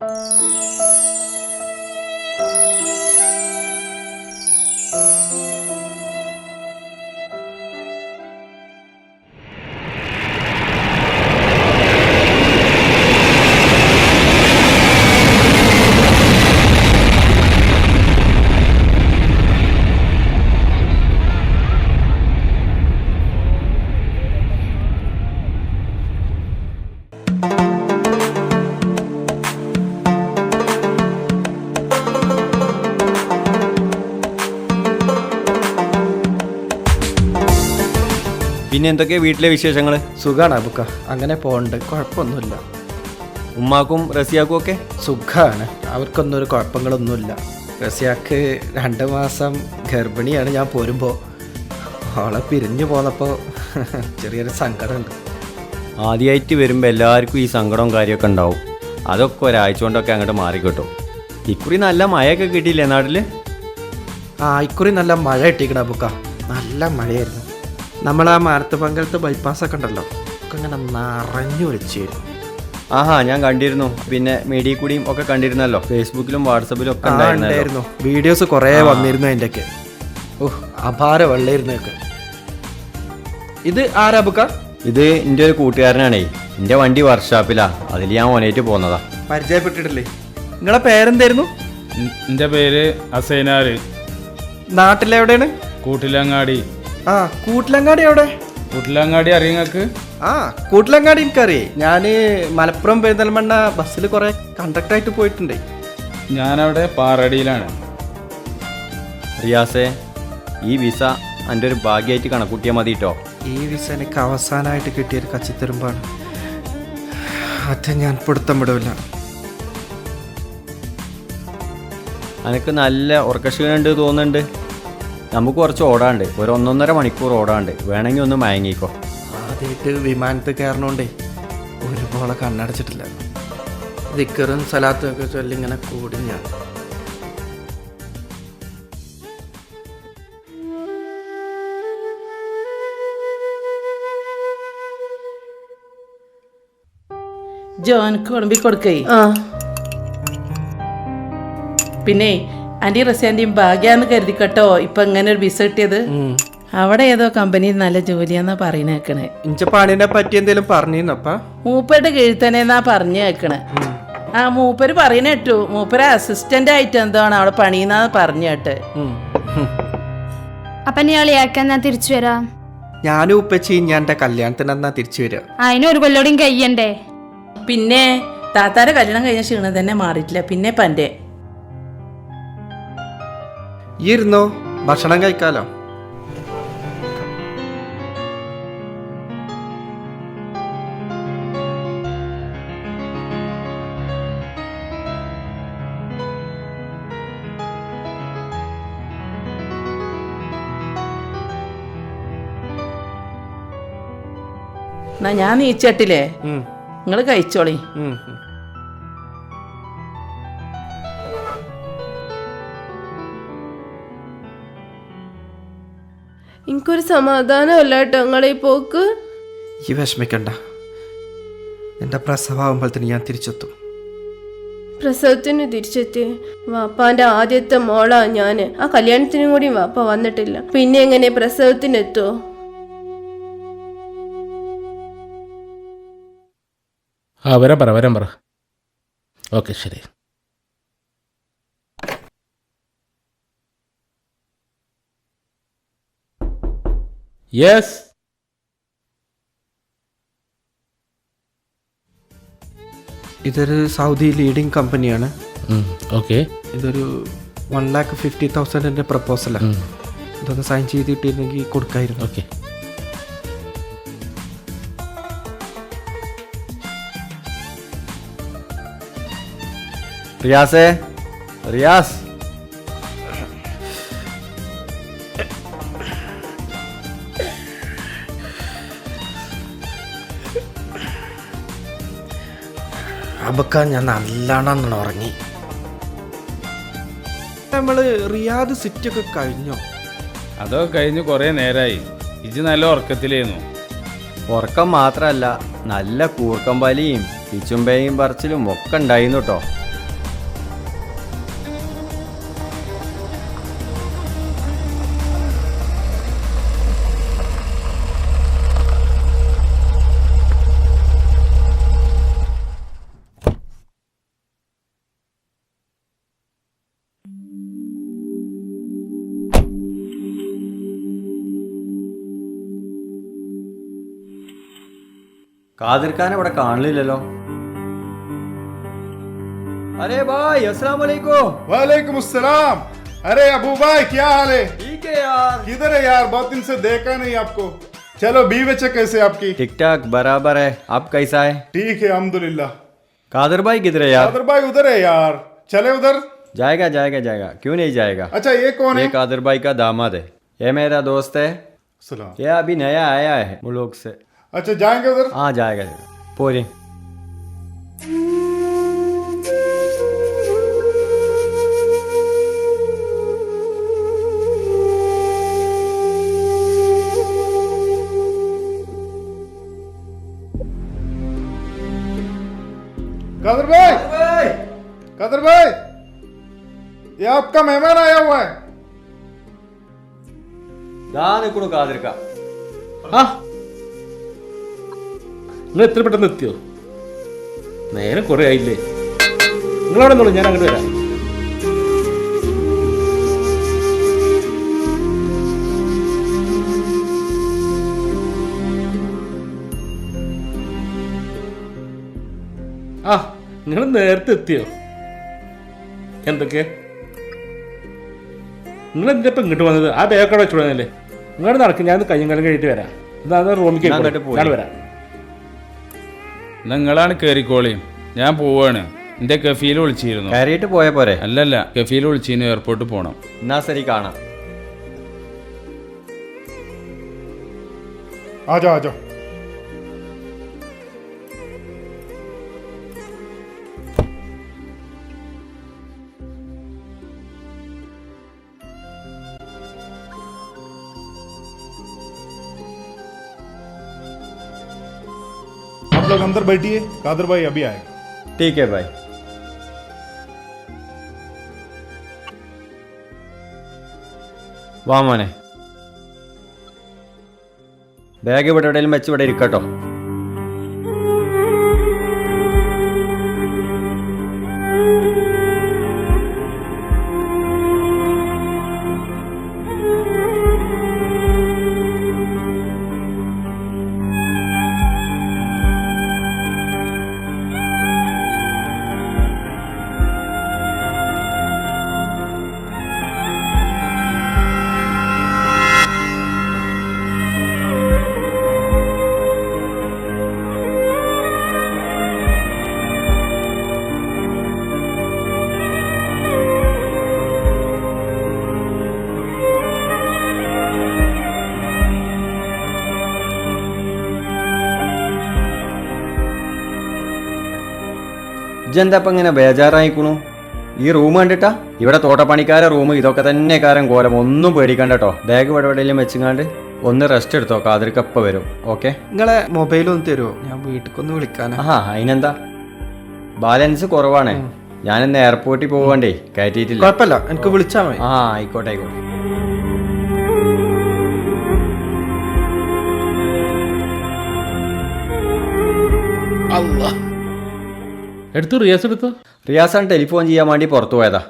Música പിന്നെ എന്തൊക്കെയാ വീട്ടിലെ വിശേഷങ്ങൾ സുഖാണ് അബുക്ക. അങ്ങനെ പോകണ്ട് കുഴപ്പമൊന്നുമില്ല ഉമ്മാക്കും റസിയാക്കും ഒക്കെ? സുഖമാണ് അവർക്കൊന്നും ഒരു കുഴപ്പങ്ങളൊന്നുമില്ല റസിയാക്ക് രണ്ട് മാസം ഗർഭിണിയാണ് ഞാൻ പോരുമ്പോൾ അവളെ പിരിഞ്ഞു പോന്നപ്പോൾ ചെറിയൊരു സങ്കടമുണ്ട് ആദ്യമായിട്ട് വരുമ്പോൾ എല്ലാവർക്കും ഈ സങ്കടവും കാര്യമൊക്കെ ഉണ്ടാവും. അതൊക്കെ ഒരാഴ്ച കൊണ്ടൊക്കെ അങ്ങോട്ട് മാറിക്കിട്ടും. ഇക്കുറി നല്ല മഴയൊക്കെ കിട്ടിയില്ലേ നാട്ടിൽ ആ ഇക്കുറി നല്ല മഴ കിട്ടിക്കണ അബുക്ക. നല്ല മഴയായിരുന്നു. നമ്മൾ ആ മാനത്ത് പങ്കലത്ത് ബൈപ്പാസ് ഒക്കെ ഉണ്ടല്ലോ. ഒക്കെ ഇങ്ങനെ നിറഞ്ഞു ഒളിച്ചായിരുന്നു ആഹാ ഞാൻ കണ്ടിരുന്നു. പിന്നെ മീഡിയ കൂടിയും ഒക്കെ കണ്ടിരുന്നല്ലോ. ഫേസ്ബുക്കിലും വാട്സപ്പിലും ഒക്കെ ഉണ്ടായിരുന്നല്ലോ. ഉണ്ടായിരുന്നു. വീഡിയോസ് കുറേ വന്നിരുന്നു അതിന്റെയൊക്കെ ഓഹ് അപാര വെള്ളയിരുന്നൊക്കെ ഇത് ആരാ ബുക്ക ഇത് എന്റെ ഒരു കൂട്ടുകാരനാണേ. എന്റെ വണ്ടി വർക്ക്ഷോപ്പിലാ അതിൽ ഞാൻ ഓനേറ്റ് പോന്നതാ. പരിചയപ്പെട്ടിട്ടില്ലേ? നിങ്ങളെ പേരെന്തായിരുന്നു? എന്റെ പേര് അസൈനാര്. നാട്ടിലെവിടെയാണ്? കൂട്ടിലങ്ങാടി. ആ കൂട്ടിലങ്ങാടി എവിടെ? കൂട്ടിലങ്ങാടി അറിയങ്ങൾക്ക് ആ കൂട്ടിലങ്ങാടി എനിക്കറിയേ. ഞാൻ മലപ്പുറം പെരിന്തൽമണ്ണ ബസ്സിൽ കുറെ കണ്ടക്ടറായിട്ട് പോയിട്ടുണ്ട്. ഞാനവിടെ പാറടിയിലാണ്. റിയാസേ ഈ വിസ എന്റെ ഒരു ഭാഗ്യമായിട്ട് കണക്കൂട്ടിയാൽ മതി കേട്ടോ ഈ വിസ എനിക്ക് അവസാനമായിട്ട് കിട്ടിയൊരു കച്ചിത്തരുമ്പാണ്. അത് ഞാൻ പിടുത്തം വിടില്ല എനിക്ക് നല്ല ഉറക്കക്ഷീണുണ്ട് തോന്നുന്നുണ്ട്. നമുക്ക് കുറച്ച് ഓടാണ്ട്. ഒരു ഒന്നൊന്നര മണിക്കൂർ ഓടാണ്ട്. വേണമെങ്കിൽ ഒന്ന് മയങ്ങിക്കോ. ആദ്യമായിട്ട് വിമാനത്തിൽ കയറണോണ്ടേ ഒരുപോലെ കണ്ണടച്ചിട്ടില്ല. ദിക്കറും സലാത്തും ഒക്കെ ചൊല്ലി ഇങ്ങനെ കൂടി ഞാൻ. ജോനക്ക് വിളമ്പി കൊടുക്കേ. പിന്നെ ആന്റി റസിയാന്റിയും ഭാഗ്യാന്ന് കരുതിക്കട്ടോ. ഇപ്പൊ ഇങ്ങനെ ഒരു വിസ കിട്ടിയത്. അവിടെ ഏതോ കമ്പനി നല്ല ജോലിയാന്നാ പറയുന്ന കേക്കണേ. ഇഞ്ച പണിനെ പറ്റി എന്തേലും പറഞ്ഞിരുന്നപ്പാ മൂപ്പരുടെ കീഴ്ത്തനെന്നാ തന്നെന്നാ പറഞ്ഞു കേക്കണേ. ആ മൂപ്പര് പറയണ കേട്ടു. മൂപ്പര് അസിസ്റ്റന്റ് ആയിട്ട് എന്താണ് അവിടെ പണിയുന്ന പറഞ്ഞു കേട്ടെ. അപ്പൊ നീ കളിയാക്കാൻ ഞാൻ തിരിച്ചു വരാം? ഞാനും ഉപ്പച്ചി ഞാൻ കല്യാണത്തിന് എന്നാ തിരിച്ചു വരിക അതിനൊരു ഒരു കയ്യണ്ടേ പിന്നെ താത്താരെ കല്യാണം കഴിഞ്ഞ ക്ഷീണം തന്നെ മാറിയിട്ടില്ല. പിന്നെ പന്റെ ഈ ഇരുന്നോ ഭക്ഷണം കഴിക്കാലോ? ഞാൻ നീച്ചട്ടില്ലേ ഉം, നിങ്ങൾ കഴിച്ചോളി. എനിക്കൊരു സമാധാനമല്ല കേട്ടോ നിങ്ങളെ ഈ പോക്ക്. ഈ വിഷമിക്കണ്ട. എന്റെ പ്രസവമാകുമ്പോഴത്തേന് ഞാൻ തിരിച്ചെത്തും. പ്രസവത്തിന് തിരിച്ചെത്തി വാപ്പാന്റെ ആദ്യത്തെ മോളാ ഞാൻ. ആ കല്യാണത്തിനും കൂടി വാപ്പ വന്നിട്ടില്ല. പിന്നെ എങ്ങനെ പ്രസവത്തിന് അവരെ ആ വരാൻ പറ വരാൻ പറ. ഓക്കെ ശരി. യെസ് ഇതൊരു സൗദി ലീഡിങ് കമ്പനിയാണ് ഓക്കെ ഇതൊരു വൺ ലാക്ക് ഫിഫ്റ്റി തൗസൻഡിന്റെ പ്രപ്പോസലാണ് ഇതൊന്ന് സൈൻ ചെയ്തിട്ടില്ലെങ്കിൽ കൊടുക്കായിരുന്നു. ഓക്കെ റിയാസേ റിയാസ്. അബക്ക ഞാൻ നല്ലോണം ഉറങ്ങി നമ്മൾ റിയാദ് സിറ്റി ഒക്കെ കഴിഞ്ഞോ? അതൊക്കെ കഴിഞ്ഞ് കുറേ നേരായി. ഇജ് നല്ല ഉറക്കത്തിലായിരുന്നു ഉറക്കം മാത്രമല്ല നല്ല കൂർക്കമ്പാലിയും പിച്ചുമ്പയും പറച്ചിലും ഒക്കെ ഉണ്ടായിരുന്നു കേട്ടോ കാതിർക്കാൻ ഇവിടെ കാണില്ലല്ലോ അരേ ഭായ് അസ്സലാം വലൈക്കും वालेकुम अस्सलाम अरे अबू भाई क्या हाल है ठीक है यार किधर है यार बहुत दिन से देखा नहीं आपको चलो बी बच्चे कैसे आपकी ठीक ठाक बराबर है आप कैसा है ठीक है अहमदुल्ला कादर भाई किधर है यार कादर भाई उधर है यार चले उधर जाएगा जाएगा जाएगा क्यों नहीं जाएगा अच्छा ये कौन है ये कादर भाई का दामाद है ये मेरा दोस्त है सलाम ये अभी नया आया है मुल्क से अच्छा जाएँगे उधर? हाँ जाएगा जाएगा पूरी कदर भाई! कदर भाई! ये आपका मेहमान आया हुआ है। दान कादर का। हाँ। നിങ്ങൾ എത്ര പെട്ടെന്ന് എത്തിയോ? നേരം കുറെ ആയില്ലേ? നിങ്ങളവിടെ നിന്നോളൂ ഞാൻ അങ്ങോട്ട് വരാം. ആ നിങ്ങൾ നേരത്തെ എത്തിയോ? എന്തൊക്കെ? നിങ്ങൾ എന്താ ഇപ്പം ഇങ്ങോട്ട് വന്നത്? ആ ബാഗൊക്കെ വെച്ചോളന്നല്ലേ നിങ്ങളുടെ നടക്കും ഞാൻ കയ്യും കാലം കഴിഞ്ഞിട്ട് വരാം. ഇതാ റൂമിലേക്ക് വരാം. നിങ്ങളാണ് കയറിക്കോളി ഞാൻ പോവാണ്. എന്റെ കഫീൽ വിളിച്ചിരുന്നു. കയറിയിട്ട് പോയ പോരെ. അല്ലല്ല കഫീൽ വിളിച്ചിരുന്നു എയർപോർട്ട് പോണം. എന്നാ ശരി കാണാം. ആജോ. अंदर बैठिए कादर भाई अभी आएगा ठीक है भाई വാ മോനെ ബാഗ് ഇവിടെ എവിടെയെങ്കിലും വെച്ച് ഇവിടെ ഇരിക്കട്ടോ ഇജെന്താപ്പം ഇങ്ങനെ ബേജാറായിക്കണു? ഈ റൂം കണ്ടിട്ടാ? ഇവിടെ തോട്ടപ്പണിക്കാരെ റൂം ഇതൊക്കെ തന്നെ കാരം കോലം. ഒന്നും പേടിക്കണ്ട കേട്ടോ ബാഗ് ഇവിടെ എവിടെയെങ്കിലും വെച്ചുങ്ങാണ്ട് ഒന്ന് റെസ്റ്റ് എടുത്തോ. കാതിരിക്കപ്പ വരും. ഓക്കെ നിങ്ങളെ മൊബൈൽ ഒന്ന് തരുമോ ഞാൻ വീട്ടിലേക്കൊന്ന് വിളിക്കാനാ. ആ അതിനെന്താ? ബാലൻസ് കുറവാണ്. ഞാനിന്ന് എയർപോർട്ടിൽ പോകണ്ടേ കയറ്റിയിട്ടില്ല. കുഴപ്പമില്ല. എനിക്ക് വിളിച്ചാൽ മതി. ആ ആയിക്കോട്ടെ ആയിക്കോട്ടെ. അല്ല എടുത്തു റിയാസ് എടുത്തു. റിയാസാണ് ടെലിഫോൺ ചെയ്യാൻ വേണ്ടി പുറത്തു പോയതാ.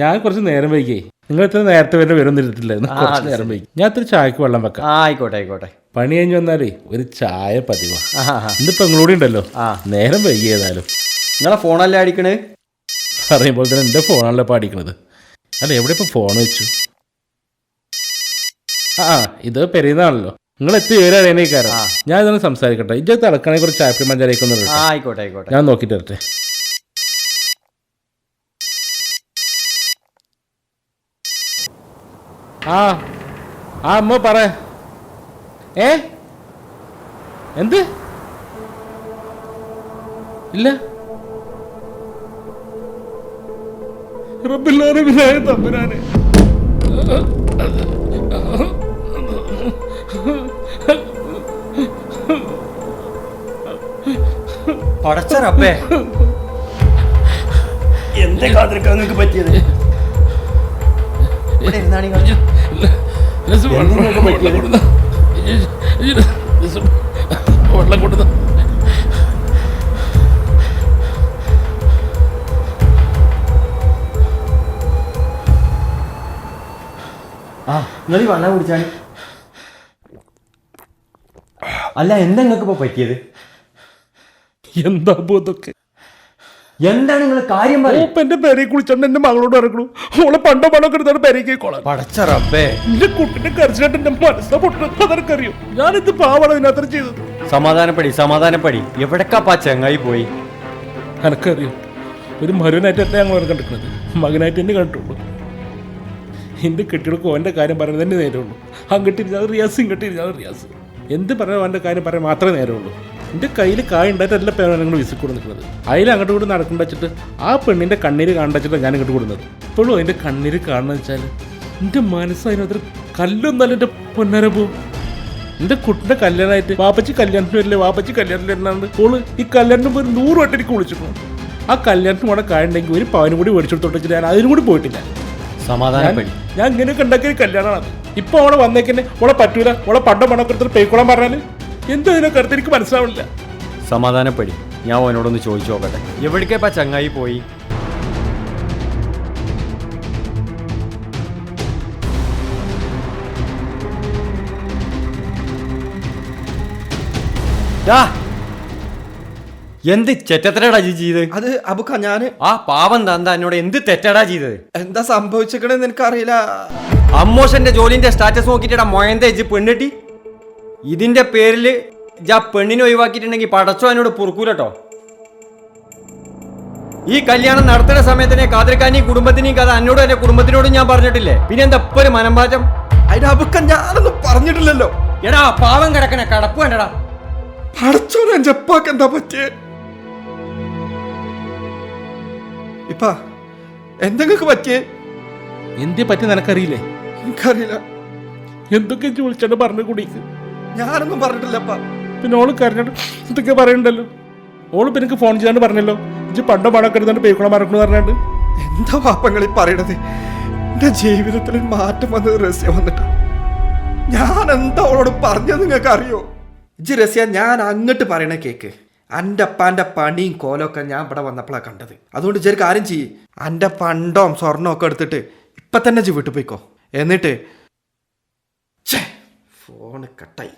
ഞാൻ കുറച്ച് നേരം വൈകി നിങ്ങൾ ഇത്ര നേരത്തെ വരെ വരും ഇരുത്തില്ലായിരുന്നു കുറച്ച് നേരം. വൈകി. ഞാൻ ഇത്ര ചായക്ക് വെള്ളം വെക്കാം. ആയിക്കോട്ടെ ആയിക്കോട്ടെ. പണി കഴിഞ്ഞ് വന്നാലേ ഒരു ചായ പതിവാ. ഇന്നിപ്പോ നിങ്ങളൂടെ ഉണ്ടല്ലോ. നേരം വൈകി ഏതായാലും. നിങ്ങളെ ഫോണല്ലേ അടിക്കണേ? പറയുമ്പോൾ തന്നെ എന്റെ ഫോണല്ലേ പാടിക്കണത് അല്ല എവിടെ ഇപ്പൊ ഫോൺ വെച്ചു? ആ ഇത് പെരുന്നാണല്ലോ നിങ്ങൾ എത്തി വിവരം അറിയാനേക്കാരാ. ഞാൻ ഇതൊന്ന് സംസാരിക്കട്ടെ. ഇജ്ജത്ത് തിളക്കണേ കുറച്ച് ആപ്പിൾ മഞ്ചാരേക്കൊന്നും ആയിക്കോട്ടെ ആയിക്കോട്ടെ. ഞാൻ നോക്കിട്ട് വരട്ടെ. ആ ആ അമ്മ പറ. ഏ? എന്ത്? ഇല്ല. പടച്ചറപ്പേ തമ്പുരാനെ. പടച്ച റബ്ബേ. എന്തേ കാത്തിരിക്കാൻ നിങ്ങൾക്ക് പറ്റിയത്? ഇവിടെ വെള്ളം കൊടുത്ത. ആ നിങ്ങൾ ഈ വെള്ളം കുടിച്ചാൽ അല്ല എന്താ നിങ്ങൾക്ക് ഇപ്പൊ പറ്റിയത്? എന്താ ഇതൊക്കെ? എന്താണ് നിങ്ങൾ കാര്യം പറയുന്നത് പേരെ കുളിച്ചോണ്ട് എന്റെ മകളോട് ഇറങ്ങണു ഓളെ പണ്ടോ പണമൊക്കെ എടുത്താണ് പെരയ്ക്ക് കോളാൻ പടച്ച റബ്ബേ. എന്റെ കുട്ടിന്റെ കരച്ചിട്ട് എന്റെ മനസ്സാ പൊട്ടുന്നത് അതെനിക്കറിയോ ഞാനിത് പാവാണ് ഇതിനകത്ത് ചെയ്തത്. സമാധാനപ്പടി സമാധാനപ്പടി. എവിടക്കാപ്പാ ചെങ്ങായി പോയി? എനക്കറിയോ ഒരു മരുവനായിട്ടല്ല ഞങ്ങൾ കണ്ടിട്ടുള്ളത് മകനായിട്ട് തന്നെ കണ്ടിട്ടുള്ളൂ. എന്റെ കെട്ടികൾക്ക് ഓന്റെ കാര്യം പറയുന്നത് തന്നെ നേരമുള്ളൂ അങ്ങോട്ടിരുന്നാൽ റിയാസ് ഇങ്ങോട്ടിരുന്നാൽ റിയാസ്. എന്ത് പറയാൻ അവന്റെ കാര്യം പറയാൻ മാത്രമേ നേരമുള്ളൂ എന്റെ കയ്യിൽ കായ ഉണ്ടായിട്ടല്ല പേരാണ് നിങ്ങൾ വിസിൽ കൂടെ നിൽക്കുന്നത്. അതിൽ അങ്ങോട്ട് കൂടി നടക്കണ്ട വെച്ചിട്ട് ആ പെണ്ണിന്റെ കണ്ണീര് കാണണ്ട വെച്ചിട്ട് ഞാൻ ഇങ്ങോട്ട് കൂടുന്നത് ഇപ്പോഴും അതിന്റെ കണ്ണീര് കാണണമെന്ന് വെച്ചാൽ എന്റെ മനസ്സ് അതിനകത്ത് കല്ലൊന്നല്ല എന്റെ പൊന്നര പോ. എന്റെ കുട്ടിന്റെ കല്യാണമായിട്ട് വാപ്പച്ചി കല്യാണത്തിന് വരില്ലേ വാപ്പച്ചി കല്യാണത്തിന് വരുന്നതാണ്. ഓൾ ഈ കല്യാണത്തിന് പോയി നൂറ് വട്ടം എനിക്ക് വിളിച്ചിട്ടുണ്ട് ആ കല്യാണത്തിന് കൂടെ കായുണ്ടെങ്കിൽ ഒരു പവനും കൂടി മേടിച്ചെടുത്തോട്ട് ഞാൻ അതിനും കൂടി പോയിട്ടില്ല. സമാധാനം ഞാൻ ഇങ്ങനെയൊക്കെ ഉണ്ടാക്കിയ ഒരു കല്യാണമാണ്. ഇപ്പൊ അവളെ വന്നേക്കന്നെ ഓളെ പറ്റൂല ഓളെ പണ്ടം പണമൊക്കെ എടുത്തിട്ട് പേക്കോളാൻ പറഞ്ഞാൽ? എന്തോ ഇതിനൊക്കെ അടുത്ത് എനിക്ക് മനസ്സിലാവില്ല സമാധാനപ്പെടി. ഞാൻ അവനോടൊന്ന് ചോദിച്ചു നോക്കട്ടെ. എവിടേക്കാ ചങ്ങായി പോയി? ദാ, എന്ത് ചെറ്റത്തരടാ ജി ചെയ്ത് അത് അബുക്ക ഞാൻ ആ പാവം തന്ത എന്നോട് എന്ത് തെറ്റടാ ചെയ്തത്? എന്താ സംഭവിച്ചിക്കണെന്ന് എനിക്കറിയില്ല. അമ്മോഷന്റെ ജോലിന്റെ സ്റ്റാറ്റസ് നോക്കിട്ടാ മൊയന്ത ഇജ്ജ് പെണ്ണിട്ടി? ഇതിന്റെ പേരിൽ ജാ പെണ്ണിനെ ഒഴിവാക്കിയിട്ടുണ്ടെങ്കിൽ പടച്ചോ എന്നോട് പൊറുക്കൂലട്ടോ. ഈ കല്യാണം നടത്തുന്ന സമയത്തിനെ കാതിരക്കാനെയും കുടുംബത്തിനെയും കഥ എന്നോടും എന്റെ കുടുംബത്തിനോടും ഞാൻ പറഞ്ഞിട്ടില്ലേ? പിന്നെ എന്താ ഇപ്പൊ ഒരു മനംമാറ്റം അതിന്റെ അബുക്കം ഞാനൊന്നും പറഞ്ഞിട്ടില്ലല്ലോ. എടാ പാവം കിടക്കണ കടപ്പ് വേണ്ടടാ. പടച്ചോനെ ജപ്പാക്ക് എന്താ പറ്റിയേ? ഇപ്പ എന്തെങ്കിലും പറ്റിയേ? എന്തേ പറ്റി നിനക്കറിയില്ലേ? എനിക്കറിയില്ല. എന്തൊക്കെ ചോദിച്ചാണ് പറഞ്ഞു കുടിക്ക് ഞാനൊന്നും പറഞ്ഞിട്ടില്ലപ്പ. പിന്നെ ഓൾ കരഞ്ഞിട്ട് എന്തൊക്കെ പറയണ്ടല്ലോ? ഓൾ പിന്നെ എനിക്ക് ഫോൺ ചെയ്യാണ്ട് പറഞ്ഞല്ലോ. ഇജ്ജ് പണ്ടോ പണമൊക്കെ പേക്കുള മറക്കണെന്ന് മറക്കണമെന്ന് പറഞ്ഞാണ്ട്. എന്താ പാപ്പങ്ങളീ പറയണത്? എന്റെ ജീവിതത്തിൽ മാറ്റം വന്നത് രസ്യ വന്നിട്ട. ഞാൻ എന്താ അവളോട് പറഞ്ഞത് നിങ്ങൾക്ക് അറിയോ ഇജ് രസ്യ ഞാൻ അങ്ങോട്ട് പറയണ കേക്ക്. എന്റെ അപ്പാന്റെ പണിയും കോലമൊക്കെ ഞാൻ ഇവിടെ വന്നപ്പോഴാണ് കണ്ടത്. അതുകൊണ്ട് ഇജൊരു കാര്യം ചെയ്യ്. എന്റെ പണ്ടോ സ്വർണവും ഒക്കെ എടുത്തിട്ട് ഇപ്പം തന്നെ ജീവിട്ട് വീട്ടിൽ പോയിക്കോ. എന്നിട്ട് ഫോണ് കട്ടായി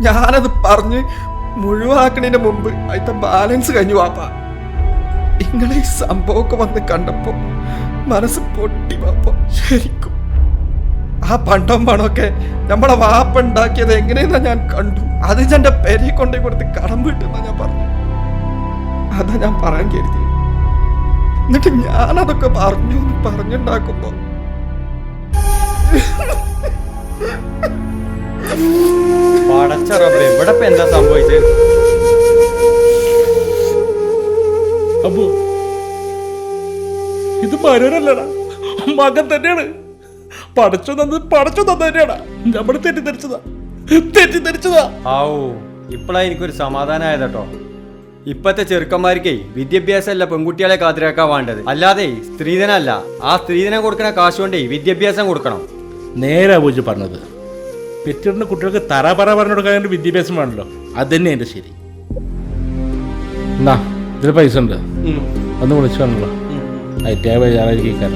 ഞാനത് പറഞ്ഞ് മുഴുവാക്കണതിന് മുമ്പ് അതിന്റെ ബാലൻസ് കഴിഞ്ഞു വാപ്പാ. നിങ്ങളെ ഈ സംഭവമൊക്കെ വന്ന് കണ്ടപ്പോ മനസ്സ് പൊട്ടി വാപ്പ. ശരിക്കും. ആ പണ്ടം പണമൊക്കെ നമ്മളെ വാപ്പ ഉണ്ടാക്കിയത് എങ്ങനെയെന്നാ ഞാൻ കണ്ടു. അത് എന്റെ പെരി കൊണ്ടേ കൊടുത്ത് കടം വീട്ടെന്നാ ഞാൻ പറഞ്ഞു. അതാ ഞാൻ പറയാൻ കരുതി എന്നിട്ട് ഞാനതൊക്കെ പറഞ്ഞു എന്ന് പറഞ്ഞുണ്ടാക്കുമ്പോ പടച്ച റബ്ബേ ഇവിടെ ഇപ്പൊ എന്താ സംഭവിച്ചത് അപ്പോ ഇത് മരുവനല്ലടാ മകൻ തന്നെയാണ്. പടച്ചു തന്നത് പടച്ചു തന്നത് തന്നെയാടാ. നമ്മൾ തെറ്റിദ്ധരിച്ചതാ. തെറ്റിദ്ധരിച്ചതാ. ആവൂ ഇപ്പോഴാ എനിക്കൊരു സമാധാനമായതട്ടോ ഇപ്പത്തെ ചെറുക്കന്മാർക്കേ വിദ്യാഭ്യാസമല്ല പെൺകുട്ടികളെ കാത്തിരാക്കാൻ വേണ്ടത്. അല്ലാതെ സ്ത്രീധനല്ല ആ സ്ത്രീധനം കൊടുക്കുന്ന കാശ് കൊണ്ടേ വിദ്യാഭ്യാസം കൊടുക്കണം. നേരെ പൂജ പറഞ്ഞത്. പെറ്റിടുന്ന കുട്ടികൾക്ക് തറ പറ പറഞ്ഞു കൊടുക്കാൻ വിദ്യാഭ്യാസം വേണമല്ലോ അത് തന്നെ എന്റെ ശരി. എന്നാ ഇതിൽ പൈസ ഉണ്ട്. ഒന്ന് വിളിച്ചു കാണല്ലോ ഐറ്റായ ബജാറായിരിക്കും